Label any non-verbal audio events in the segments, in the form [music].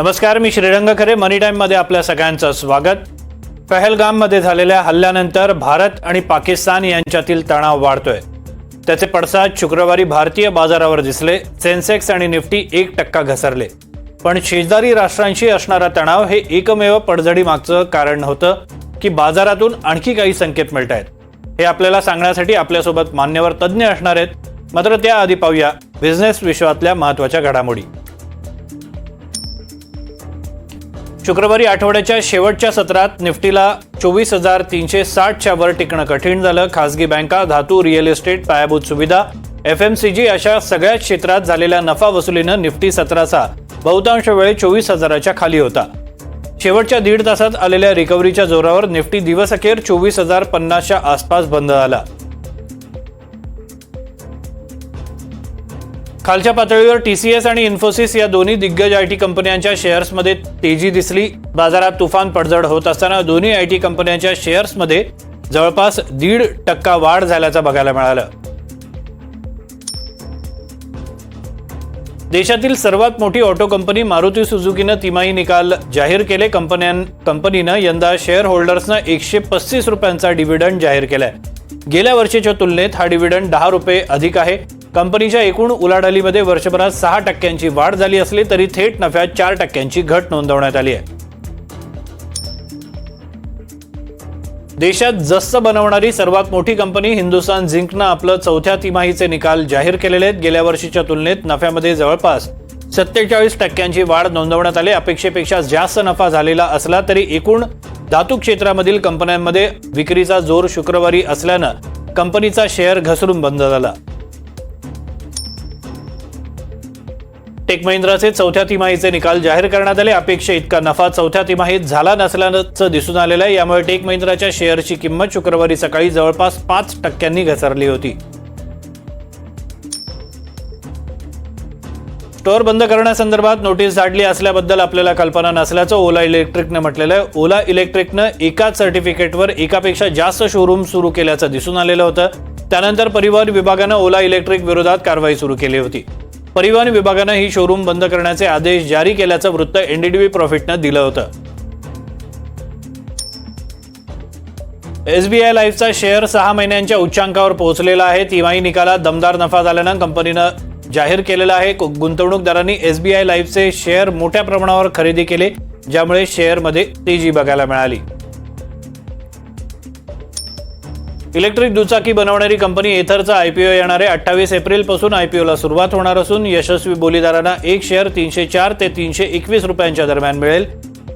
नमस्कार मी श्रीरंग खरे मनी टाईममध्ये आपल्या सगळ्यांचं स्वागत. पहलगाममध्ये झालेल्या हल्ल्यानंतर भारत आणि पाकिस्तान यांच्यातील तणाव वाढतोय. त्याचे पडसाद शुक्रवारी भारतीय बाजारावर दिसले. सेन्सेक्स आणि निफ्टी एक टक्का घसरले. पण शेजारी राष्ट्रांशी असणारा तणाव हे एकमेव पडझडी मागचं कारण होतं की बाजारातून आणखी काही संकेत मिळत आहेत हे आपल्याला सांगण्यासाठी आपल्यासोबत मान्यवर तज्ज्ञ असणार आहेत. मात्र त्याआधी पाहूया. बिझनेस विश्वातल्या महत्त्वाच्या घडामोडी. शुक्रवारी आठवड्याच्या शेवटच्या सत्रात निफ्टीला चोवीस हजार तीनशे साठच्या वर टिकणं कठीण झालं. खासगी बँका धातू रिअल इस्टेट पायाभूत सुविधा एफ एम सी जी अशा सगळ्याच क्षेत्रात झालेल्या नफा वसुलीनं निफ्टी सत्राचा बहुतांश वेळ चोवीस हजाराच्या खाली होता. शेवटच्या दीड तासात आलेल्या रिकव्हरीच्या जोरावर निफ्टी दिवसअखेर चोवीस हजार पन्नासच्या आसपास बंद झाला. खालच्या पातळीवर टीसीएस आणि इन्फोसिस या दोन्ही दिग्गज आय टी कंपन्यांच्या शेअर्समध्ये तेजी दिसली. बाजारात तुफान पडझड होत असताना दोन्ही आय टी कंपन्यांच्या शेअर्समध्ये जवळपास दीड टक्का वाढ झाल्याचं बघायला मिळालं. देशातील सर्वात मोठी ऑटो कंपनी मारुती सुझुकीनं तिमाही निकाल जाहीर केले. कंपन्यां कंपनीनं यंदा शेअर होल्डर्सनं एकशे पस्तीस रुपयांचा डिव्हिडंड जाहीर केलाय. गेल्या वर्षीच्या तुलनेत हा डिव्हिडंड दहा रुपये अधिक आहे. कंपनीच्या एकूण उलाढालीमध्ये वर्षभरात सहा टक्क्यांची वाढ झाली असली तरी थेट नफ्यात चार टक्क्यांची घट नोंदवण्यात आली आहे. देशात जस्त बनवणारी सर्वात मोठी कंपनी हिंदुस्तान झिंकनं आपलं चौथ्या तिमाहीचे निकाल जाहीर केलेले आहेत. गेल्या वर्षीच्या तुलनेत नफ्यामध्ये जवळपास सत्तेचाळीस टक्क्यांची वाढ नोंदवण्यात आली. अपेक्षेपेक्षा जास्त नफा झालेला असला तरी एकूण धातू क्षेत्रामधील कंपन्यांमध्ये विक्रीचा जोर शुक्रवारी असल्यानं कंपनीचा शेअर घसरून बंद झाला. टेक महिंद्राचे चौथ्या तिमाहीचे निकाल जाहीर करण्यात आले. अपेक्षा इतका नफा चौथ्या तिमाहीत झाला नसल्याचं दिसून आलेलं आहे. यामुळे टेक महिंद्राच्या शेअरची किंमत शुक्रवारी सकाळी जवळपास पाच टक्क्यांनी घसरली होती. स्टोअर बंद करण्यासंदर्भात नोटीस धाडली असल्याबद्दल आपल्याला कल्पना नसल्याचं ओला इलेक्ट्रिकनं म्हटलेलं आहे. ओला इलेक्ट्रिकनं एकाच सर्टिफिकेटवर एकापेक्षा जास्त शोरूम सुरू केल्याचं दिसून आलेलं होतं. त्यानंतर परिवहन विभागानं ओला इलेक्ट्रिक विरोधात कारवाई सुरू केली होती. परिवहन विभागानं ही शोरूम बंद करण्याचे आदेश जारी केल्याचं वृत्त एनडीटीव्ही प्रॉफिटनं दिलं होतं. एसबीआय लाईफचा शेअर सहा महिन्यांच्या उच्चांकावर पोहोचलेला आहे. तिमाही निकालात दमदार नफा झाल्यानं कंपनीनं जाहीर केलेला आहे. गुंतवणूकदारांनी एसबीआय लाईफचे शेअर मोठ्या प्रमाणावर खरेदी केले ज्यामुळे शेअरमध्ये तेजी बघायला मिळाली. इलेक्ट्रिक दुचाकी बनवणारी कंपनी एथरचा आयपीओ येणार अठ्ठावीस एप्रिलपासून आयपीओला सुरुवात होणार असून यशस्वी बोलीदारांना एक शेअर तीनशे चार ते तीनशे एकवीस रुपयांच्या दरम्यान मिळेल.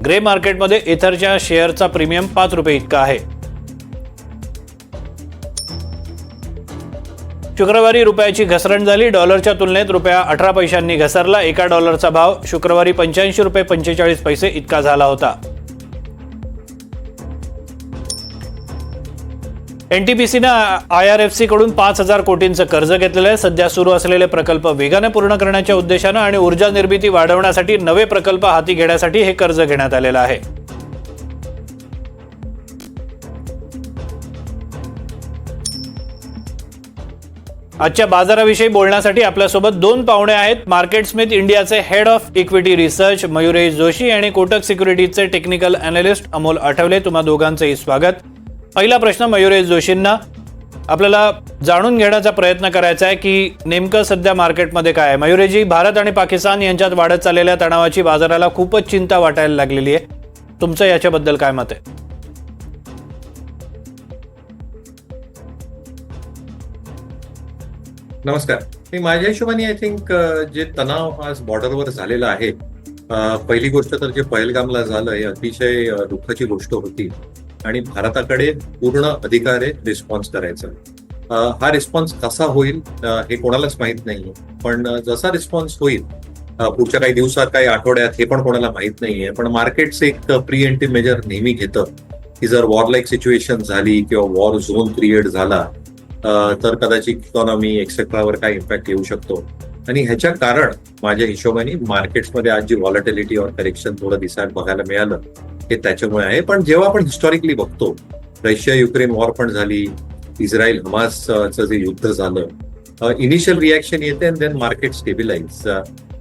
ग्रे मार्केटमध्ये एथरच्या शेअरचा प्रीमियम पाच रुपये इतका आहे. शुक्रवारी रुपयाची घसरण झाली. डॉलरच्या तुलनेत रुपया अठरा पैशांनी घसरला. एका डॉलरचा भाव शुक्रवारी पंच्याऐंशी रुपये पंचेचाळीस पैसे इतका झाला होता. एनटीपीसीनं आय आर एफ सी कडून पाच हजार कोटींचं कर्ज घेतलेलं आहे. सध्या सुरू असलेले प्रकल्प वेगाने पूर्ण करण्याच्या उद्देशानं आणि ऊर्जा निर्मिती वाढवण्यासाठी नवे प्रकल्प हाती घेण्यासाठी हे कर्ज घेण्यात आलेलं आहे. आजच्या बाजाराविषयी बोलण्यासाठी आपल्यासोबत दोन पाहुणे आहेत. मार्केट स्मिथ इंडियाचे head of equity research Mayuresh Joshi आणि कोटक सिक्युरिटीजचे टेक्निकल अनालिस्ट अमोल आठवले. तुम्हा दोघांचंही स्वागत. पहिला प्रश्न मयुरेश जोशींना. आपल्याला जाणून घेण्याचा प्रयत्न करायचा आहे की नेमकं सध्या मार्केटमध्ये काय आहे? मयुरेजी भारत आणि पाकिस्तान यांच्यात वाढत चाललेल्या तणावाची बाजाराला खूपच चिंता वाटायला लागलेली आहे. तुमचं याच्याबद्दल काय मत आहे? नमस्कार. मी माझ्या हिशोबाने आय थिंक जे तणाव आज बॉर्डरवर झालेला आहे पहिली गोष्ट तर जे पहलगामला झालं हे अतिशय दुःखाची गोष्ट होती. आणि भारताकडे पूर्ण अधिकार आहे रिस्पॉन्स करायचा हा रिस्पॉन्स कसा होईल हे कोणालाच माहीत नाहीये. पण जसा रिस्पॉन्स होईल पुढच्या काही दिवसात काही आठवड्यात हे पण कोणाला माहीत नाहीये. पण मार्केटच एक प्री एंटी मेजर नेहमी घेतं. की जर वॉर लाईक सिच्युएशन झाली किंवा वॉर झोन क्रिएट झाला तर कदाचित इकॉनॉमी एक्सेट्रावर काय इम्पॅक्ट येऊ शकतो. आणि ह्याच्या कारण माझ्या हिशोबाने मार्केट्समध्ये आज जी व्हॉलटिलिटी और करेक्शन थोडं दिसायला बघायला मिळालं हे त्याच्यामुळे आहे. पण जेव्हा आपण हिस्टॉरिकली बघतो रशिया युक्रेन वॉर पण झाली इस्रायल हमासचं जे युद्ध झालं इनिशियल रिॲक्शन येते अँड देन मार्केट स्टेबिलाइज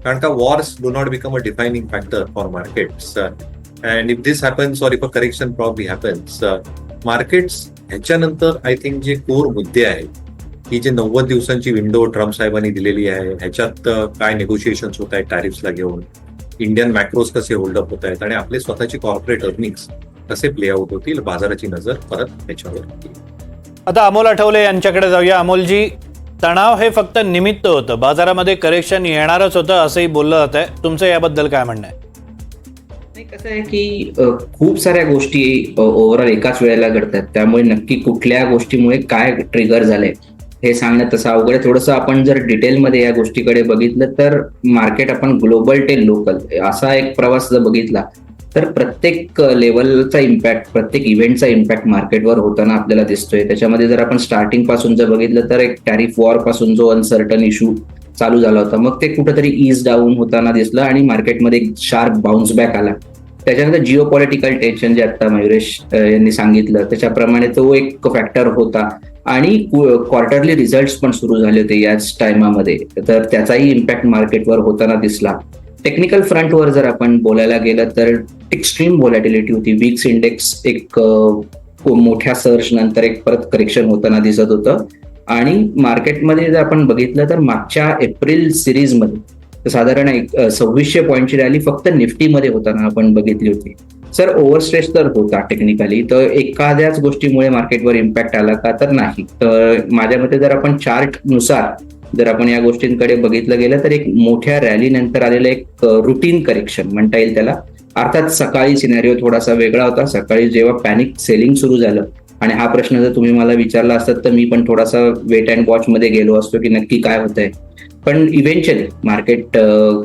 कारण का wars do not become a defining factor for markets and if this happens or if a correction probably happens markets ह्याच्यानंतर I think जे core मुद्दे आहेत ही जे नव्वद दिवसांची विंडो ट्रम्प साहेबांनी दिलेली आहे ह्याच्यात काय नेगोशिएशन होत आहेत टॅरिफ्सला घेऊन इंडियन मॅक्रोज कसे होल्डअप होत आहेत आणि आपले स्वतःचे कॉर्पोरेट अर्निंग्स कसे प्ले आउट होतील बाजाराची नजर परत त्याच्यावर. आता अमोल आठवले यांच्याकडे जाऊया. अमोलजी तणाव हे फक्त निमित्त होतं. बाजारामध्ये करेक्शन येणारच होतं असंही बोललं जात आहे तुमचं याबद्दल काय म्हणणं आहे? नाही कसं आहे की खूप साऱ्या गोष्टी ओव्हरऑल एकाच वेळेला घडतात. त्यामुळे नक्की कुठल्या गोष्टीमुळे काय ट्रिगर झालंय? हे सांगणं तसं अवघड आहे. थोडंसं आपण जर डिटेलमध्ये या गोष्टीकडे बघितलं तर मार्केट आपण ग्लोबल ते लोकल असा एक प्रवास जर बघितला तर प्रत्येक लेवलचा इम्पॅक्ट प्रत्येक इव्हेंटचा इम्पॅक्ट मार्केटवर होताना आपल्याला दिसतोय. त्याच्यामध्ये जर आपण स्टार्टिंगपासून जर बघितलं तर एक टॅरिफ वॉरपासून जो अनसर्टन इश्यू चालू झाला होता मग ते कुठेतरी इज डाऊन होताना दिसलं आणि मार्केटमध्ये एक शार्प बाउन्स बॅक आला. त्याच्यानंतर जिओ पॉलिटिकल टेन्शन जे आता मयुरेश यांनी सांगितलं त्याच्याप्रमाणे तो एक फॅक्टर होता. आणि क्वार्टरली रिझल्ट पण सुरू झाले होते याच टायमामध्ये तर त्याचाही इम्पॅक्ट मार्केटवर होताना दिसला. टेक्निकल फ्रंटवर जर आपण बोलायला गेलं तर एक्स्ट्रीम व्हॉलॅटिलिटी होती. विक्स इंडेक्स एक मोठ्या सर्च नंतर एक परत करेक्शन होताना दिसत होतं. आणि मार्केटमध्ये जर आपण बघितलं तर मागच्या एप्रिल सिरीजमध्ये तर साधारण एक सव्वीसशे पॉईंटची रॅली फक्त निफ्टीमध्ये होताना आपण बघितली होती. सर ओव्हरस्ट्रेस तर होता टेक्निकली तर एखाद्याच गोष्टीमुळे मार्केटवर इम्पॅक्ट आला का तर नाही. तर माझ्या मते जर आपण चार्टनुसार जर आपण या गोष्टींकडे बघितलं गेलं तर एक मोठ्या रॅली नंतर आलेलं एक रुटीन करेक्शन म्हणता येईल त्याला. अर्थात सकाळी सिनेरिओ थोडासा वेगळा होता. सकाळी जेव्हा पॅनिक सेलिंग सुरू झालं आणि हा प्रश्न जर तुम्ही मला विचारला असतात तर मी पण थोडासा वेट अँड वॉच मध्ये गेलो असतो की नक्की काय होतंय. पण इव्हेंच्युअली मार्केट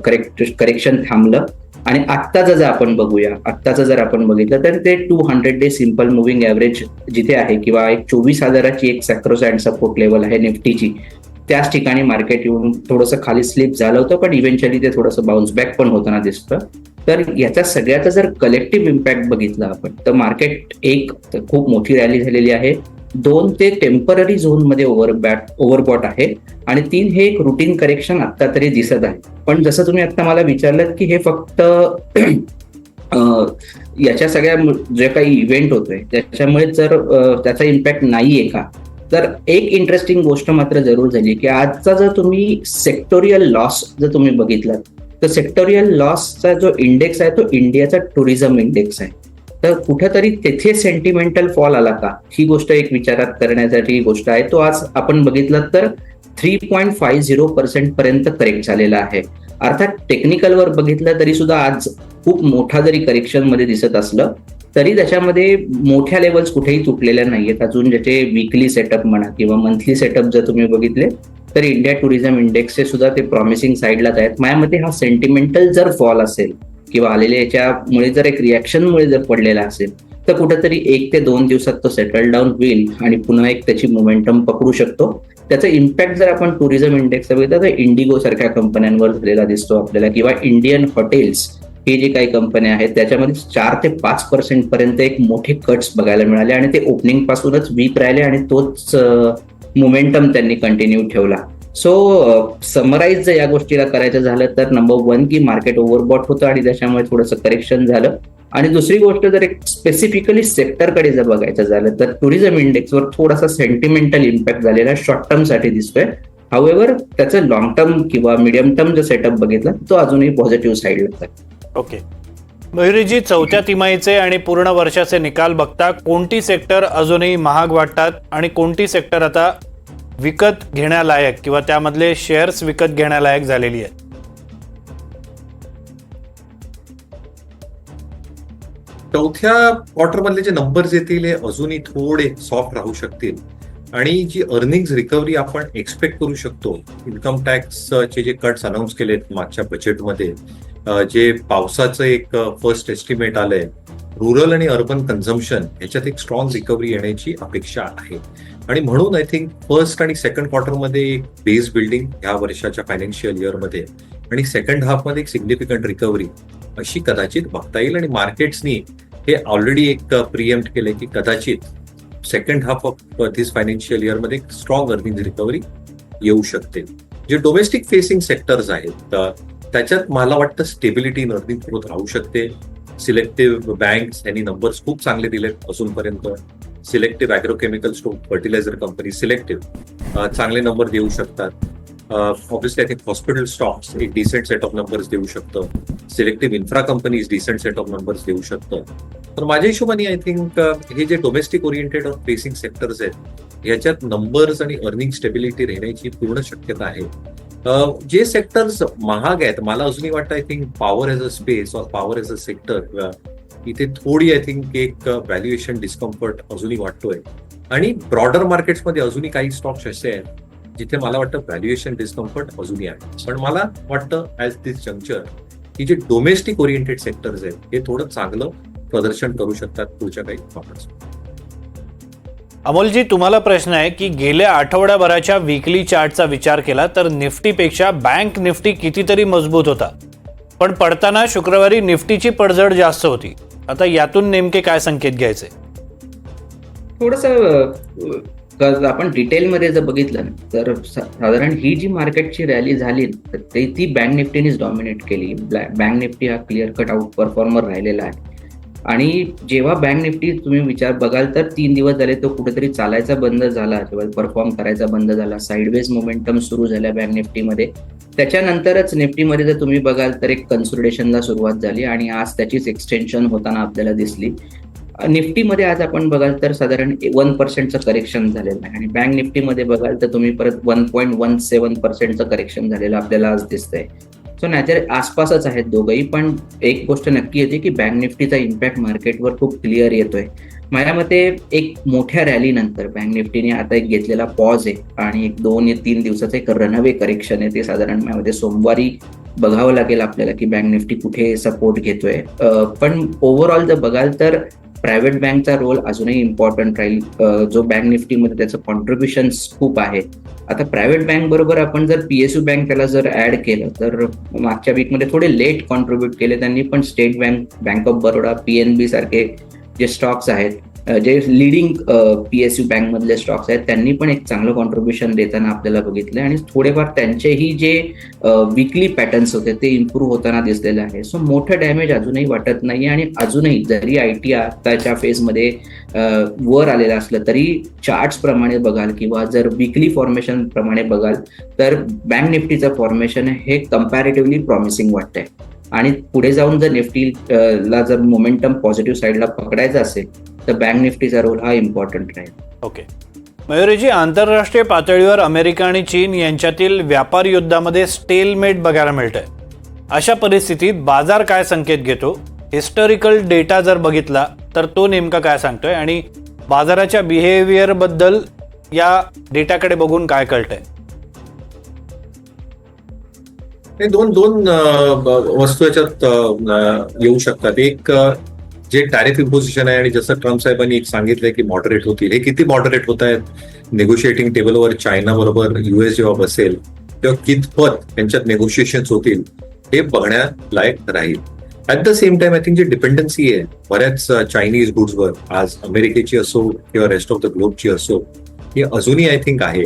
करेक्ट करेक्शन थांबलं. आणि आत्ताचं जर आपण बघूया आत्ताचं जर आपण बघितलं तर ते two hundred day simple moving average जिथे आहे किंवा एक चोवीस हजाराची एक सॅक्रोस अँड सपोर्ट लेवल आहे निफ्टीची त्याच ठिकाणी मार्केट येऊन थोडंसं खाली स्लिप झालं होतं पण इव्हेंच्युअली ते थोडंसं बाउन्स बॅक पण होताना दिसतं. तर याचा सगळ्याचा जर कलेक्टिव्ह इम्पॅक्ट बघितला आपण तर मार्केट एक खूप मोठी रॅली झालेली आहे. दोन ते टेंपररी झोनमध्ये ओव्हर बॅट ओव्हरबॉट आहे. आणि तीन हे एक रुटीन करेक्शन आत्ता तरी दिसत आहे. पण जसं तुम्ही आता मला विचारलं की हे फक्त याच्या सगळ्या जे काही इव्हेंट होतोय त्याच्यामुळे जर त्याचा इम्पॅक्ट नाहीये का? तर एक इंटरेस्टिंग गोष्ट मात्र जरूर झाली की आजचा जर तुम्ही सेक्टोरियल लॉस जर तुम्ही बघितलात तर सेक्टोरियल लॉसचा जो इंडेक्स आहे तो इंडियाचा टुरिझम इंडेक्स आहे. तर कुठेतरी तेथे सेंटिमेंटल फॉल आला का? ही गोष्ट एक विचारात करण्यासाठी गोष्ट आहे. तो आज आपण बघितलं तर three point five zero percent पर्यंत करेक्ट झालेला आहे. अर्थात टेक्निकलवर बघितलं तरी सुद्धा आज खूप मोठा जरी करेक्शनमध्ये दिसत असलं तरी त्याच्यामध्ये मोठ्या लेवल्स कुठेही तुटलेल्या नाहीयेत. अजून ज्याचे विकली सेटअप म्हणा किंवा मंथली सेटअप जर तुम्ही बघितले तर इंडिया टुरिझम इंडेक्सचे सुद्धा ते प्रॉमिसिंग साईडलाच आहेत. माझ्या मते हा सेंटिमेंटल जर फॉल असेल किंवा आलेल्या याच्यामुळे जर एक रिॲक्शनमुळे जर पडलेला असेल तर कुठेतरी एक ते दोन दिवसात तो सेटल डाऊन होईल आणि पुन्हा एक त्याची मोमेंटम पकडू शकतो. त्याचा इम्पॅक्ट जर आपण टुरिझम इंडेक्स बघितलं तर इंडिगो सारख्या कंपन्यांवर झालेला दिसतो आपल्याला. किंवा इंडियन हॉटेल्स हे जे काही कंपन्या आहेत त्याच्यामध्ये चार ते पाच पर्सेंट पर्यंत एक मोठे कट्स बघायला मिळाले आणि ते ओपनिंग पासूनच वीक राहिले आणि तोच मोमेंटम त्यांनी कंटिन्यू ठेवला. सो समराईज uh, जर या गोष्टीला करायचं झालं तर नंबर वन की मार्केट ओव्हरबॉट होतं आणि त्याच्यामुळे थोडंसं करेक्शन झालं. आणि दुसरी गोष्ट जर एक स्पेसिफिकली सेक्टरकडे जर बघायचं झालं तर टुरिझम इंडेक्सवर थोडासा सेंटिमेंटल इम्पॅक्ट झालेला शॉर्ट टर्मसाठी दिसतोय. हावेवर त्याचं लॉंग टर्म किंवा मिडियम टर्म जो सेटअप बघितला तो अजूनही पॉझिटिव्ह साईडला ओके मयुरीजी चौथ्या तिमाहीचे आणि पूर्ण वर्षाचे निकाल बघता कोणती सेक्टर अजूनही महाग वाटतात आणि कोणती सेक्टर आता विकत घेण्यालायक किंवा त्यामधले शेअर्स विकत घेण्यालायक झालेली आहेत. चौथ्या क्वार्टरमधले जे नंबर्स येतील हे अजूनही थोडे सॉफ्ट राहू शकतील. आणि जी अर्निंग रिकव्हरी आपण एक्सपेक्ट करू शकतो इन्कम टॅक्सचे जे कट्स अनाऊन्स केलेत मागच्या बजेटमध्ये जे पावसाचं एक फर्स्ट एस्टिमेट आलंय रुरल आणि अर्बन कन्झम्पन ह्याच्यात एक स्ट्रॉंग रिकव्हरी येण्याची अपेक्षा आहे. आणि म्हणून आय थिंक फर्स्ट आणि सेकंड क्वार्टरमध्ये एक बेस बिल्डिंग ह्या वर्षाच्या फायनान्शियल इयरमध्ये आणि सेकंड हाफमध्ये एक सिग्निफिकंट रिकव्हरी अशी कदाचित बघता येईल. आणि मार्केट्सनी हे ऑलरेडी एक प्रिएम्प्ट केले की कदाचित second half of this financial इयरमध्ये स्ट्रॉंग अर्निंग रिकव्हरी येऊ शकते. जे डोमेस्टिक फेसिंग सेक्टर्स आहेत त्याच्यात मला वाटतं स्टेबिलिटी इन अर्निंग ग्रोथ राहू शकते. सिलेक्टिव्ह बँक्स यांनी नंबर्स खूप चांगले दिलेत अजूनपर्यंत. Selective agrochemical stock fertilizer company selective चांगले नंबर देऊ शकतात. Obviously I think hospital stocks एक डिसेंट सेट ऑफ नंबर्स देऊ शकतं. Selective infra companies decent set of numbers देऊ शकतं. तर माझ्या हिशोबाने आय थिंक हे जे domestic oriented of facing sectors आहेत याच्यात नंबर्स आणि अर्निंग स्टेबिलिटी राहण्याची पूर्ण शक्यता आहे. जे सेक्टर्स महाग आहेत मला अजूनही वाटतं I think power as a space or power as a sector इथे थोडी आय थिंक एक व्हॅल्युएशन डिस्कम्फर्ट अजूनही वाटतोय. आणि ब्रॉडर मार्केट्समध्ये अजूनही काही स्टॉक्स असे आहेत जिथे मला वाटतं व्हॅल्युएशन डिस्कम्फर्ट अजूनही आहे. पण मला वाटतं ऍज दिस जंक्चर की जे डोमेस्टिक ओरिएंटेड सेक्टर्स आहेत हे थोडं चांगलं प्रदर्शन करू शकतात पुढच्या काही क्वार्टर्स अमोलजी तुम्हाला प्रश्न आहे की गेल्या आठवड्याभराच्या विकली चार्टचा विचार केला तर निफ्टीपेक्षा बँक निफ्टी कितीतरी मजबूत होता. पण पडताना शुक्रवारी निफ्टीची पडझड जास्त होती. आता यातून नेमके काय संकेत घ्यायचे? थोडस आपण डिटेलमध्ये जर बघितलं ना तर साधारण ही जी मार्केटची रॅली झाली तर ते ती बँक निफ्टीनेच डॉमिनेट केली. बँक निफ्टी हा क्लिअर कट आउट परफॉर्मर राहिलेला आहे. आणि जेव्हा बँक निफ्टी तुम्ही विचार बघाल तर तीन दिवस झाले तो कुठेतरी चालायचा बंद झाला किंवा परफॉर्म करायचा बंद झाला. साईडवेज मोमेंटम सुरू झाल्या बँक निफ्टीमध्ये. त्याच्यानंतरच निफ्टीमध्ये जर तुम्ही बघाल तर एक कन्सोलिडेशनला सुरुवात झाली आणि आज त्याचीच एक्सटेन्शन होताना आपल्याला दिसली. निफ्टीमध्ये आज आपण बघाल तर साधारण वन पर्सेंटचं करेक्शन झालेलं आहे. आणि बँक निफ्टीमध्ये बघाल तर तुम्ही परत वन पॉईंट वन सेवन पर्सेंटचं करेक्शन झालेलं आपल्याला आज दिसतंय. सो नॅचर आसपासच आहेत दोघंही पण एक गोष्ट नक्की येते की बँक निफ्टीचा इम्पॅक्ट मार्केटवर खूप क्लिअर येतोय. माझ्या मते एक मोठ्या रॅली नंतर बँक निफ्टीने आता एक घेतलेला पॉज आहे आणि एक दोन या तीन दिवसाचं एक रनअवे करेक्शन आहे. ते साधारण माझ्यामध्ये सोमवारी बघावं लागेल आपल्याला की बँक निफ्टी कुठे सपोर्ट घेतोय. पण ओव्हरऑल जर बघाल तर प्रायव्हेट बँकचा रोल अजूनही इम्पॉर्टंट राहील. जो बँक निफ्टीमध्ये त्याचं कॉन्ट्रीब्युशन खूप आहे. आता प्रायव्हेट बँक बरोबर आपण जर पीएसयू बँक त्याला जर ऍड केलं तर मागच्या वीकमध्ये थोडे लेट कॉन्ट्रीब्युट केले त्यांनी पण State Bank Bank of Baroda PNB सारखे जे स्टॉक्स आहेत जे लिडिंग पीएसयू बँक मधले स्टॉक्स आहेत त्यांनी पण एक चांगलं कॉन्ट्रीब्युशन देताना आपल्याला बघितलं आणि थोडेफार त्यांचेही जे विकली पॅटर्न्स होते ते इम्प्रूव्ह होताना दिसलेले आहे. सो मोठं डॅमेज अजूनही वाटत नाही आणि अजूनही जरी आय टी आताच्या फेजमध्ये वर आलेलं असलं तरी चार्ट्स प्रमाणे बघाल किंवा जर विकली फॉर्मेशन प्रमाणे बघाल तर बँक निफ्टीचं फॉर्मेशन हे कम्पॅरेटिव्हली प्रॉमिसिंग वाटतंय. आणि पुढे जाऊन जर निफ्टी ला जर मोमेंटम पॉझिटिव्ह साईडला पकडायचा असेल तर बँक निफ्टीचा रोल हा इम्पॉर्टंट राहील. ओके मयुरीजी आंतरराष्ट्रीय पातळीवर अमेरिका आणि चीन यांच्यातील व्यापार युद्धामध्ये स्टेलमेट बघायला मिळतंय. अशा परिस्थितीत बाजार काय संकेत घेतो? हिस्टॉरिकल डेटा जर बघितला तर तो नेमका काय सांगतोय? आणि बाजाराच्या बिहेवियरबद्दल या डेटाकडे बघून काय कळतंय? हे दोन दोन वस्तू याच्यात येऊ शकतात. एक जे टॅरिफ इम्पोजिशन आहे आणि जसं ट्रम्प साहेबांनी एक सांगितलंय की मॉडरेट होतील. हे किती मॉडरेट होत आहेत? नेगोशिएटिंग टेबलवर चायना बरोबर युएस जेव्हा बसेल तेव्हा कितपत यांच्यात नेगोशिएशन होतील हे बघण्यालायक राहील. At the same time I think G dependency आहे बऱ्याच चायनीज गुड्सवर आज अमेरिकेची असो किंवा रेस्ट ऑफ द ग्लोबची असो ही अजूनही आय थिंक आहे.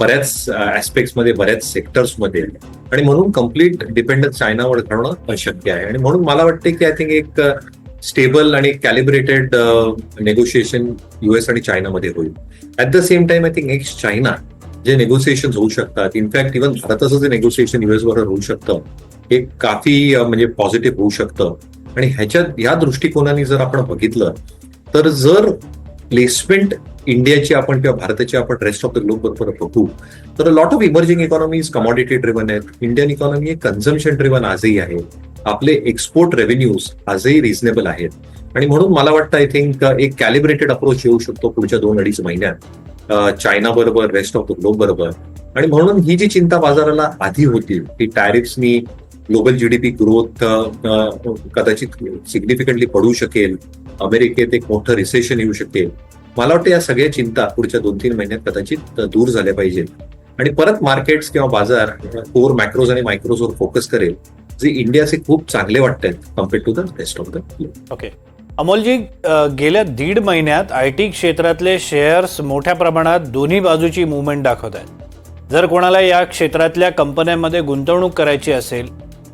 बऱ्याच ऍस्पेक्टमध्ये बऱ्याच सेक्टर्समध्ये आणि म्हणून कंप्लीट डिपेंडन्स चायनावर करणं अशक्य आहे. आणि म्हणून मला वाटते की आय थिंक एक स्टेबल आणि कॅलिब्रेटेड नेगोशिएशन युएस आणि चायनामध्ये होईल. At the same time I think next China जे नेगोसिएशन होऊ शकतात इनफॅक्ट इव्हन भारताचं जे नेगोसिएशन युएस बरोबर होऊ शकतं हे काफी म्हणजे पॉझिटिव्ह होऊ शकतं. आणि ह्याच्यात या दृष्टिकोनाने जर आपण बघितलं तर जर प्लेसमेंट इंडियाची आपण किंवा भारताची आपण रेस्ट ऑफ द ग्लोब बरोबर बघू तर lot of emerging economies commodity driven आहेत. इंडियन इकॉनॉमी एक कन्झम्पशन ड्रिव्हन आजही आहे. आपले एक्सपोर्ट रेव्हेन्यूज आजही रिझनेबल आहेत. आणि म्हणून मला वाटतं आय थिंक एक कॅलिब्रेटेड अप्रोच येऊ शकतो पुढच्या दोन अडीच महिन्यात. चायना बरोबर रेस्ट ऑफ द ग्लोब बरोबर. आणि म्हणून ही जी चिंता बाजाराला आधी होती की टॅरिफ्सनी ग्लोबल जीडीपी ग्रोथ कदाचित सिग्निफिकंटली पडू शकेल. अमेरिकेत एक मोठं रिसेशन येऊ शकेल. मला वाटतं या सगळ्या चिंता पुढच्या दोन तीन महिन्यात कदाचित दूर झाल्या पाहिजेत. आणि परत मार्केट्स किंवा बाजार कोर मॅक्रोज आणि मायक्रोजवर फोकस करेल जे इंडियाचे खूप चांगले वाटत आहेत compare to the rest of the okay Amolji गेल्या दीड महिन्यात आय टी क्षेत्रातले शेअर्स मोठ्या प्रमाणात दोन्ही बाजूची मुवमेंट दाखवत आहेत जर कोणाला या क्षेत्रातल्या कंपन्यांमध्ये गुंतवणूक करायची असेल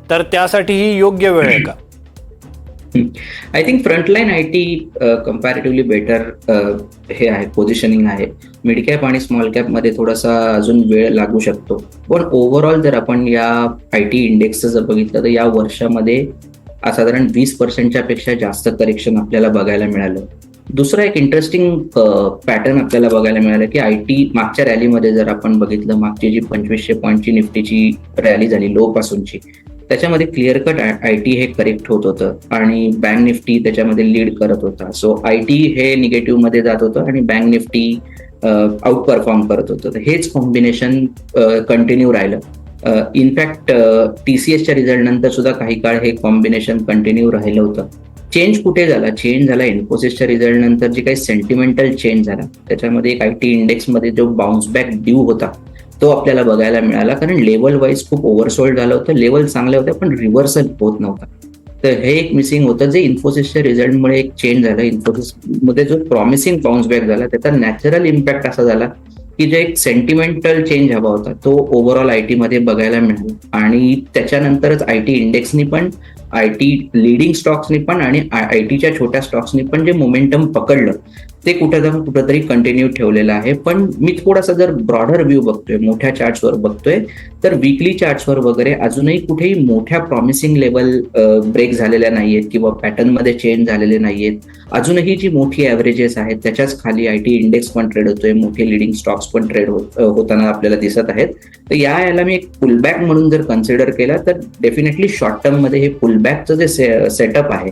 तर त्यासाठी ही योग्य वेळ आहे का? I think frontline I T comparatively better हे आहे पोझिशनिंग आहे. मिड कॅप आणि स्मॉल कॅपमध्ये थोडासा अजून वेळ लागू शकतो. पण ओव्हरऑल जर आपण या आय टी इंडेक्सचं जर बघितलं तर या वर्षामध्ये साधारण वीस पर्सेंटच्या पेक्षा जास्त करेक्शन आपल्याला बघायला मिळालं. दुसरं एक इंटरेस्टिंग पॅटर्न uh, आपल्याला बघायला मिळालं की आय टी मागच्या रॅलीमध्ये जर आपण बघितलं मागची जी पंचवीसशे पॉईंटची निफ्टीची रॅली झाली लो पासूनची त्याच्यामध्ये क्लिअर कट आय टी हे करेक्ट होत होतं. आणि बँक निफ्टी त्याच्यामध्ये लीड करत होता. सो आय टी हे निगेटिव्हमध्ये जात होतं आणि बँक निफ्टी आउट परफॉर्म करत होतं. तर हेच कॉम्बिनेशन कंटिन्यू राहिलं. इनफॅक्ट टीसीएसच्या रिझल्ट नंतर सुद्धा काही काळ हे कॉम्बिनेशन कंटिन्यू राहिलं होतं. चेंज कुठे झाला? चेंज झाला इन्फोसिसच्या रिझल्ट नंतर जे काही सेंटिमेंटल चेंज झाला. त्याच्यामध्ये एक आय टी इंडेक्समध्ये जो बाउन्स बॅक ड्यू होता तो आपल्याला बघायला मिळाला. कारण लेवल वाईज खूप ओव्हरसोल्ड झालं होतं. लेवल चांगले होते पण रिव्हर्सल होत नव्हता. तर हे एक मिसिंग होतं. जे इन्फोसिसच्या रिझल्टमुळे एक चेंज झालं. इन्फोसिसमध्ये जो प्रॉमिसिंग बाउन्स बॅक झाला त्याचा नॅचरल इम्पॅक्ट असा झाला की जे एक सेंटिमेंटल चेंज हवा होता तो ओव्हरऑल आय टी मध्ये बघायला मिळाला. आणि त्याच्यानंतरच आय टी इंडेक्सनी पण आय टी लिडिंग स्टॉक्सनी पण आणि आय टीच्या छोट्या स्टॉक्सनी पण जे मोमेंटम पकडलं ते कुठं जाऊन कुठंतरी कंटिन्यू ठेवलेलं आहे. पण मी थोडासा जर ब्रॉडर व्ह्यू बघतोय मोठ्या चार्ट्सवर बघतोय तर विकली चार्ट्सवर वगैरे अजूनही कुठेही मोठ्या प्रॉमिसिंग लेवल ब्रेक झालेल्या नाहीयेत किंवा पॅटर्नमध्ये चेंज झालेले नाहीयेत. अजूनही जी मोठी ॲव्हरेजेस आहेत त्याच्याच खाली आय टी इंडेक्स पण ट्रेड होतोय मोठे लिडिंग स्टॉक्स पण ट्रेड हो- होताना आपल्याला दिसत आहेत. तर या याला मी एक पुलबॅक म्हणून जर कन्सिडर केला तर डेफिनेटली शॉर्ट टर्ममध्ये हे हे पुलबॅकचं जे सेटअप आहे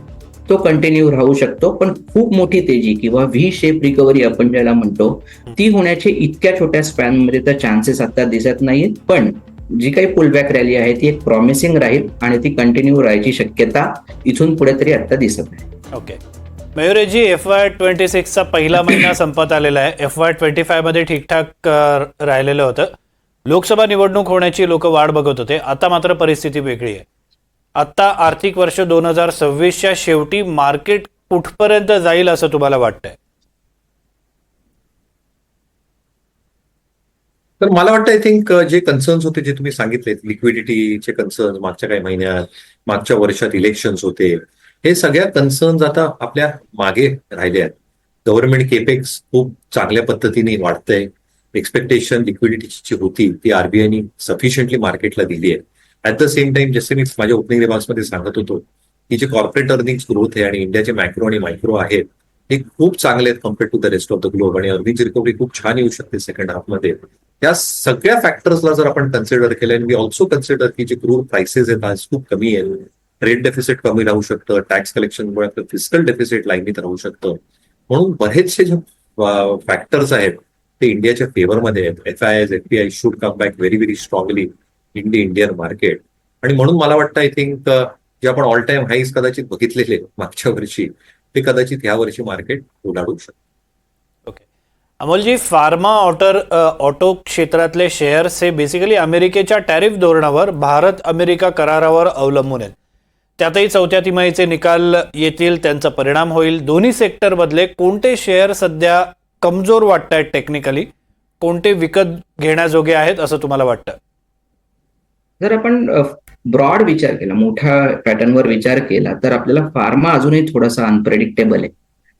तो कंटिन्यू राहू शकतो. पण खूप मोठी तेजी किंवा व्ही शेप रिकव्हरी आपण ज्याला म्हणतो ती होण्याचे इतक्या छोट्या स्पॅनमध्ये तर चान्सेस आता दिसत नाहीत. पण जी काही पुलबॅक रॅली आहे ती एक प्रॉमिसिंग राहील आणि ती कंटिन्यू राहायची शक्यता इथून पुढे तरी आता दिसत आहे. ओके मयुरेजी एफ वाय ट्वेंटी सिक्सचा पहिला महिना [clears throat] संपत आलेला आहे. एफ वाय ट्वेंटी फायमध्ये ठीकठाक राहिलेलं होतं. लोकसभा निवडणूक होण्याची लोक वाट बघत होते. आता मात्र परिस्थिती वेगळी आहे. आता आर्थिक वर्ष दोन हजार सव्वीसच्या शेवटी मार्केट कुठपर्यंत जाईल असं तुम्हाला वाटतंय? तर मला वाटतं आय थिंक जे कन्सर्न्स होते जे तुम्ही सांगितले लिक्विडिटीचे कन्सर्न मागच्या काही महिन्यात मागच्या वर्षात इलेक्शन्स होते हे सगळ्या कन्सर्न्स आता आपल्या मागे राहिले आहेत. गव्हर्नमेंट केपेक्स खूप चांगल्या पद्धतीने वाढतंय. एक्सपेक्टेशन लिक्विडिटीची होती ती आरबीआयनी सफिशियंटली मार्केटला दिली आहे. ऍट द सेम टाइम जसे मी माझ्या ओपनिंग रिमार्क्समध्ये सांगत होतो की जे कॉर्पोरेट अर्निंग ग्रोथ आहे आणि इंडियाचे मॅक्रो आणि मायक्रो आहेत हे खूप चांगले आहेत compare to the rest of the globe आणि अर्निंग रिकव्हरी खूप छान येऊ शकते सेकंड हाफमध्ये त्या सगळ्या फॅक्टर्सला जर आपण कन्सिडर केलं आणि वी ऑल्सो कन्सिडर की जे क्रूड प्राइसेस आहेत आज खूप कमी आहेत. ट्रेड डेफिसिट कमी राहू शकतं टॅक्स कलेक्शनमुळे आपलं फिजिकल डेफिसिट लाईनीत राहू शकतं. म्हणून बरेचसे जे फॅक्टर्स आहेत ते इंडियाच्या फेवरमध्ये आहेत. F I S F P I should come back very very strongly in the Indian market आणि म्हणून मला वाटतं आय थिंक uh, जे आपण ऑल टाइम हाईज कदाचित बघितलेले मागच्या वर्षी ते कदाचित ह्या वर्षी मार्केट उलाडू शकतो. ओके अमोलजी फार्मा ऑटर ऑटो क्षेत्रातले शेअर्स हे बेसिकली अमेरिकेच्या टॅरिफ धोरणावर भारत अमेरिका करारावर अवलंबून आहेत. त्यातही चौथ्या तिमाहीचे निकाल येतील त्यांचा परिणाम होईल. दोन्ही सेक्टरमधले कोणते शेअर सध्या कमजोर वाटत आहेत टेक्निकली कोणते विकत घेण्याजोगे आहेत असं तुम्हाला वाटतं? जर आपण ब्रॉड विचार केला मोठ्या पॅटर्नवर विचार केला तर आपल्याला फार्मा अजूनही थोडासा अनप्रेडिक्टेबल आहे.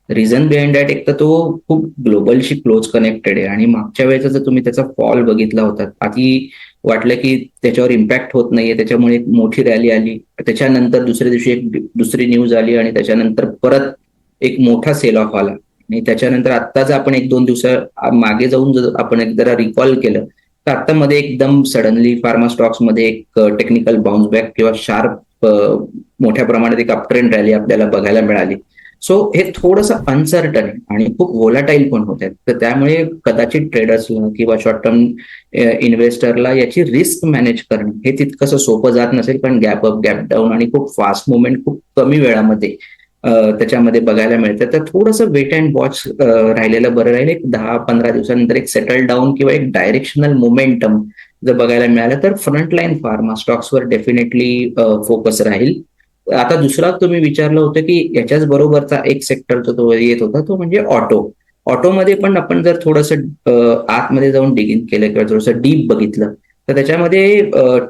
रिझन बिहाइंड दॅट एक तर तो खूप ग्लोबलशी क्लोज कनेक्टेड आहे आणि मागच्या वेळेचा जर तुम्ही त्याचा फॉल बघितला होता आधी वाटलं की त्याच्यावर इम्पॅक्ट होत नाहीये त्याच्यामुळे एक मोठी रॅली आली त्याच्यानंतर दुसऱ्या दिवशी एक दुसरी न्यूज आली आणि त्याच्यानंतर परत एक मोठा सेल ऑफ आला. आणि त्याच्यानंतर आत्ताच आपण एक दोन दिवसा मागे जाऊन जर आपण एक जरा रिकॉल केलं तर आता मध्ये एकदम सडनली फार्मा स्टॉक्समध्ये एक टेक्निकल बाउन्स बॅक किंवा शार्प मोठ्या प्रमाणात एक अपट्रेंड रॅली आपल्याला बघायला मिळाली. सो हे थोडंसं अनसर्टन आणि खूप व्होलाटाईल पण होत आहेत. तर त्यामुळे कदाचित ट्रेडर्सला किंवा शॉर्ट टर्म इन्व्हेस्टरला याची रिस्क मॅनेज करणं हे तितकंसं सोपं जात नसेल. पण गॅप अप गॅप डाऊन आणि खूप फास्ट मुवमेंट खूप कमी वेळामध्ये त्याच्यामध्ये बघायला मिळतं. तर थोडंसं वेट अँड वॉच राहिलेलं बरं राहील. एक दहा पंधरा दिवसानंतर एक सेटल डाऊन किंवा एक डायरेक्शनल मोमेंटम जर बघायला मिळालं तर फ्रंट लाईन फार्मा स्टॉक्सवर डेफिनेटली फोकस राहील. आता दुसरा तुम्ही विचारलं होतं की याच्याच बरोबरचा एक सेक्टर जो तो येत होता तो म्हणजे ऑटो ऑटोमध्ये पण आपण जर थोडंसं आतमध्ये जाऊन डिगिन केलं किंवा थोडंसं डीप बघितलं तर त्याच्यामध्ये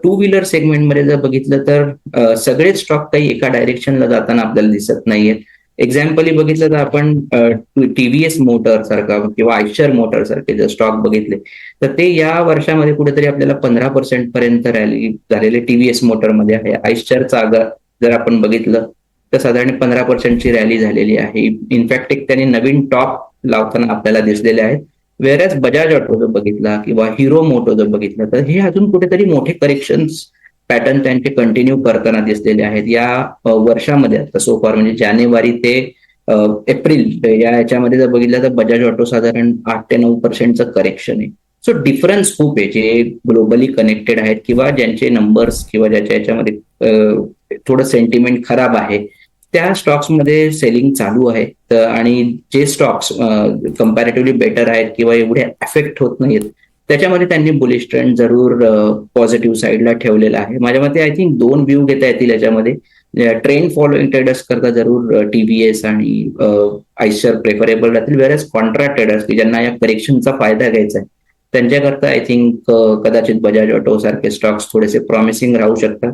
टू व्हीलर सेगमेंटमध्ये जर बघितलं तर सगळेच स्टॉक काही एका डायरेक्शनला जाताना आपल्याला दिसत नाहीयेत. एक्झाम्पली बघितलं तर आपण टीव्हीएस मोटर सारखा किंवा आयशर मोटर सारखे जर स्टॉक बघितले तर ते या वर्षामध्ये कुठेतरी आपल्याला पंधरा पर्सेंट पर्यंत रॅली झालेले टीव्हीएस मोटरमध्ये आहे. आयशरचा अगर जर आपण बघितलं तर साधारण पंधरा पर्सेंटची रॅली झालेली आहे. इनफॅक्ट एक त्यांनी नवीन टॉप लावताना आपल्याला दिसलेले आहेत. वेरॅज बजाज ऑटो जर बघितला किंवा हिरो मोटो जर बघितला तर हे अजून कुठेतरी मोठे करेक्शन्स पॅटर्न त्यांचे कंटिन्यू करताना दिसलेले आहेत. या वर्षामध्ये आता सोफार म्हणजे जानेवारी ते एप्रिल या याच्यामध्ये जर बघितलं तर बजाज ऑटो साधारण आठ ते नऊ पर्सेंटचं करेक्शन आहे. सो डिफरन्स खूप आहे. जे ग्लोबली कनेक्टेड आहेत किंवा ज्यांचे नंबर्स किंवा ज्याच्या याच्यामध्ये थोडं सेंटिमेंट खराब आहे त्या स्टॉक्समध्ये सेलिंग चालू आहे. तर आणि जे स्टॉक्स कम्पॅरेटिव्हली बेटर आहेत किंवा एवढे अफेक्ट होत नाहीत त्याच्यामध्ये त्यांनी बुलिश ट्रेंड जरूर पॉझिटिव्ह साईडला ठेवलेला आहे. माझ्या मते आय थिंक दोन व्ह्यू घेता येतील याच्यामध्ये. ट्रेंड फॉलोइंग ट्रेडर्स करता जरूर टीव्हीएस आणि आयशर प्रेफरेबल राहतील. वेळेस कॉन्ट्रॅक्ट ट्रेडर्स की ज्यांना या करेक्शनचा फायदा घ्यायचा आहे त्यांच्याकरता आय थिंक कदाचित बजाज ऑटो सारखे स्टॉक्स थोडेसे प्रॉमिसिंग राहू शकतात.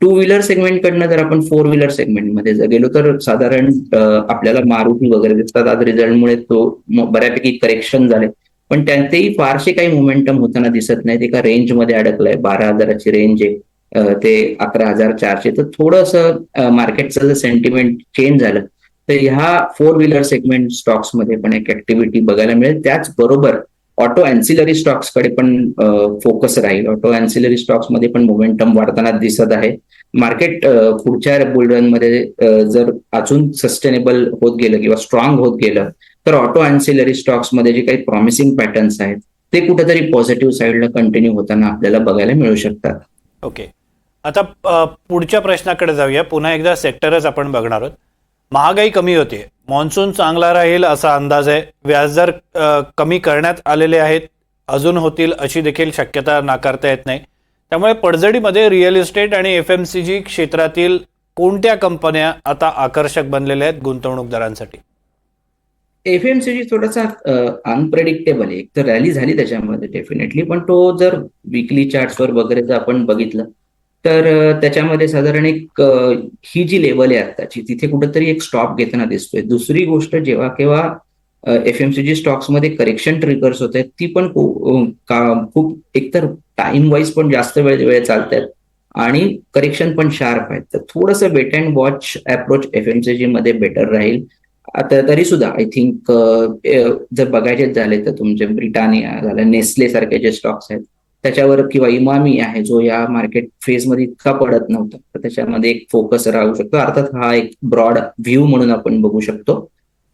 टू व्हीलर सेगमेंटकडनं जर आपण फोर व्हीलर सेगमेंटमध्ये जर गेलो तर साधारण आपल्याला मारुती वगैरे दिसतात. आज रिझल्टमुळे तो बऱ्यापैकी करेक्शन झाले. पण त्यांचेही फारसे काही मोमेंटम होताना दिसत नाहीत. एका रेंजमध्ये अडकलंय. बारा हजाराची रेंज आहे. ते अकरा हजार चारशे. तर थोडंसं मार्केटचं जर सेंटिमेंट चेंज झालं तर ह्या फोर व्हीलर सेगमेंट स्टॉक्समध्ये पण एक ऍक्टिव्हिटी बघायला मिळेल. त्याचबरोबर ऑटो अँसिलरी स्टॉक्सकडे पण फोकस राहील. ऑटो अँसिलरी स्टॉक्समध्ये पण मोमेंटम वाढताना दिसत आहे. मार्केट पुढच्या बुलरनमध्ये जर अजून सस्टेनेबल होत गेलं किंवा स्ट्रॉंग होत गेलं तर ऑटो अँसिलरी स्टॉक्समध्ये जे काही प्रॉमिसिंग पॅटर्न्स आहेत ते कुठेतरी पॉझिटिव्ह साईडला कंटिन्यू होताना आपल्याला बघायला मिळू शकतात. ओके आता पुढच्या प्रश्नाकडे जाऊया. पुन्हा एकदा सेक्टरच आपण बघणार आहोत. महागाई कमी होते. मान्सून चांगला राहील असा अंदाज आहे. व्याजदर कमी करण्यात आलेले आहेत. अजून होतील अशी देखील शक्यता नाकारता येत नाही. त्यामुळे पडझडीमध्ये रिअल इस्टेट आणि एफ एम सी जी क्षेत्रातील कोणत्या कंपन्या आता आकर्षक बनलेल्या आहेत गुंतवणूकदारांसाठी एफएमसीजी थोडासा अनप्रेडिक्टेबल आहे. एक तर रॅली झाली त्याच्यामध्ये डेफिनेटली पण तो जर विकली चार्ट्सवर वगैरे जर आपण बघितलं तर त्याच्यामध्ये साधारण एक ही जी लेवल आहे आत्ताची तिथे कुठेतरी एक स्टॉप घेताना दिसतोय. दुसरी गोष्ट जेव्हा केव्हा एफएमसीजी स्टॉक्समध्ये करेक्शन ट्रिगर्स होत आहेत ती पण खूप एकतर टाइम वाईज पण जास्त वेळ वेळ चालत आहेत आणि करेक्शन पण शार्प आहेत. तर थोडंसं wait and watch approach FMCG मध्ये बेटर राहील. आता तरी सुद्धा आय थिंक जर बघायचेच झाले तर तुमचे ब्रिटानिया झालं नेस्ले सारखे जे स्टॉक्स आहेत त्याच्यावर किंवा इमामी आहे जो या मार्केट फेजमध्ये इतका पडत नव्हता. तर त्याच्यामध्ये एक फोकस राहू शकतो. अर्थात हा एक ब्रॉड व्ह्यू म्हणून आपण बघू शकतो.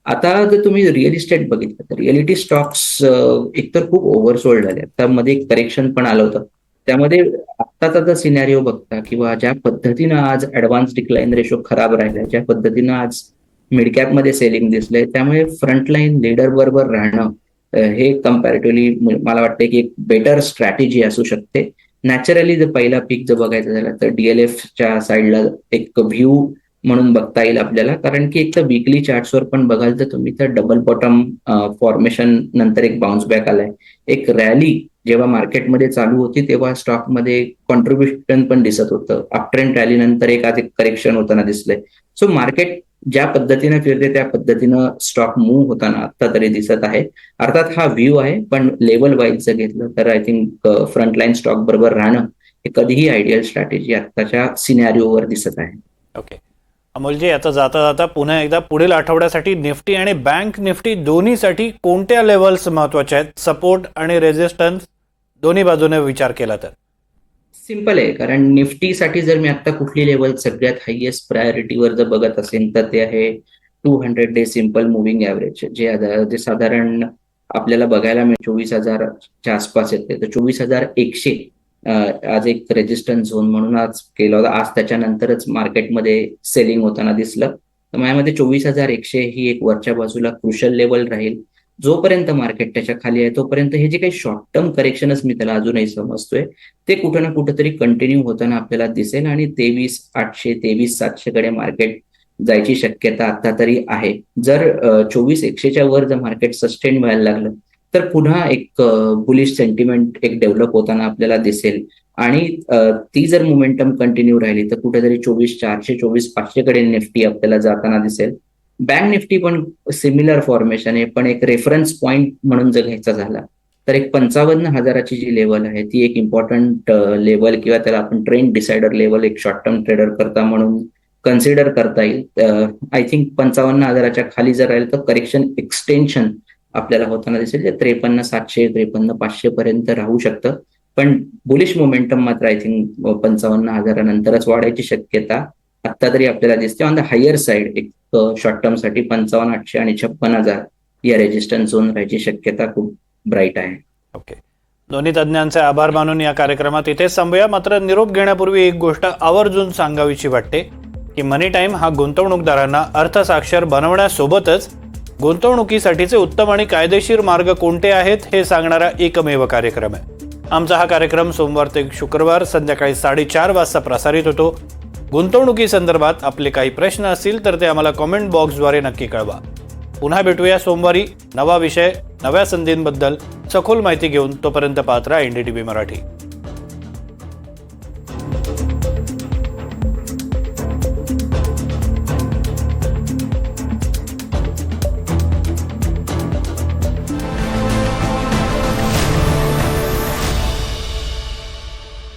आता जर तुम्ही रिअल इस्टेट बघितलं तर रिअलिटी स्टॉक्स एकतर खूप ओव्हरसोल्ड झाले. त्यामध्ये एक करेक्शन पण आलं होतं. त्यामध्ये आत्ताचा जर सिनॅरिओ बघता किंवा ज्या पद्धतीनं आज ऍडव्हान्स डिक्लाईन रेशो खराब राहिला ज्या पद्धतीनं आज मिडकॅपमध्ये सेलिंग दिसलंय त्यामुळे फ्रंटलाईन लीडर बरोबर राहणं हे कम्पॅरेटिव्हली मला वाटतं की एक बेटर स्ट्रॅटेजी असू शकते. नॅचरली जर पहिला पीक जर बघायचं झालं तर डीएलएफच्या साईडला एक व्ह्यू म्हणून बघता येईल आपल्याला. कारण की एक तर विकली चार्ट्सवर पण बघाल तर तुम्ही तर डबल बॉटम फॉर्मेशन नंतर एक बाउन्स बॅक आलाय. एक रॅली जेव्हा मार्केटमध्ये चालू होती तेव्हा स्टॉकमध्ये कॉन्ट्रीब्युशन पण दिसत होतं. अपट्रेंड रॅली नंतर एक आज एक करेक्शन होताना दिसलंय. सो मार्केट ज्या पद्धतीनं फिरते त्या पद्धतीनं स्टॉक मूव्ह होताना आता तरी दिसत आहे. अर्थात हा व्ह्यू आहे पण लेवल वाईज जर घेतलं तर आय थिंक फ्रंटलाईन स्टॉक बरोबर राहणं हे कधीही आयडियल स्ट्रॅटेजी आत्ताच्या सिनॅरिओवर दिसत आहे. ओके अमोलजी आता जाता जाता पुन्हा एकदा पुढील आठवड्यासाठी निफ्टी आणि बँक निफ्टी दोन्हीसाठी कोणत्या लेवल्स महत्त्वाच्या आहेत? सपोर्ट आणि रेझिस्टन्स दोन्ही बाजूने विचार केला तर. सिंपल आहे कारण निफ्टीसाठी जर मी आता कुठली लेवल सगळ्यात हायएस्ट प्रायोरिटीवर जर बघत असेल तर ते आहे two hundred day simple moving average जे जे साधारण आपल्याला बघायला मिळेल चोवीस हजारच्या आसपास येते. तर चोवीस हजार एकशे आज एक रेजिस्टन्स झोन म्हणून आज केला होता. आज त्याच्यानंतरच मार्केटमध्ये सेलिंग होताना दिसलं. तर माझ्यामध्ये चोवीस हजार एकशे ही एक वरच्या बाजूला क्रुशल लेवल राहील. जोपर्यंत मार्केट त्याच्याखाली आहे तोपर्यंत हे जे काही शॉर्ट टर्म करेक्शनच मी त्याला अजूनही समजतोय ते कुठं ना कुठंतरी कंटिन्यू होताना आपल्याला दिसेल आणि तेवीस आठशे तेवीस सातशे कडे मार्केट जायची शक्यता आता तरी आहे. जर चोवीस एकशेच्या वर जर मार्केट सस्टेन व्हायला लागलं तर पुन्हा एक बुलिश सेंटिमेंट एक डेव्हलप होताना आपल्याला दिसेल. आणि ती जर मोमेंटम कंटिन्यू राहिली तर कुठेतरी चोवीस चारशे चोवीस पाचशे कडे निफ्टी आपल्याला जाताना दिसेल. बँक निफ्टी पण सिमिलर फॉर्मेशन आहे पण एक रेफरन्स पॉइंट म्हणून जर घ्यायचा झाला तर एक पंचावन्न हजाराची जी लेवल आहे ती एक इम्पॉर्टंट लेवल uh, किंवा त्याला आपण ट्रेंड डिसायडर लेवल एक शॉर्ट टर्म ट्रेडर करता म्हणून कन्सिडर करता येईल. Uh, आय थिंक पंचावन्न हजाराच्या खाली जर राहील तर करेक्शन एक्सटेन्शन आपल्याला होताना दिसेल जे त्रेपन्न सातशे त्रेपन्न पाचशे पर्यंत राहू शकतं. पण बुलिश मोमेंटम मात्र आय थिंक uh, पंचावन्न हजारानंतरच वाढायची शक्यता आता तरी आपल्याला दिसते. ऑन द हायर साईड एक शॉर्ट टर्मसाठी पंचावन्न आठशे आणि छप्पन हजार या रेजिस्टन्स झोन राहायची शक्यता खूप ब्राईट आहे. ओके दोन्ही तज्ज्ञांचे आभार मानून या कार्यक्रमात इथेच थांबूया. मात्र निरोप घेण्यापूर्वी एक गोष्ट आवर्जून सांगावीची वाटते की मनी टाईम हा गुंतवणूकदारांना अर्थसाक्षर बनवण्यासोबतच गुंतवणुकीसाठीचे उत्तम आणि कायदेशीर मार्ग कोणते आहेत हे सांगणारा एकमेव कार्यक्रम आहे. आमचा हा कार्यक्रम सोमवार ते शुक्रवार संध्याकाळी साडेचार वाजता प्रसारित होतो. गुंतवणुकीसंदर्भात आपले काही प्रश्न असतील तर ते आम्हाला कॉमेंट बॉक्सद्वारे नक्की कळवा. पुन्हा भेटूया सोमवारी नवा विषय नव्या संधींबद्दल सखोल माहिती घेऊन तोपर्यंत पात्रा एनडीटीव्ही मराठी.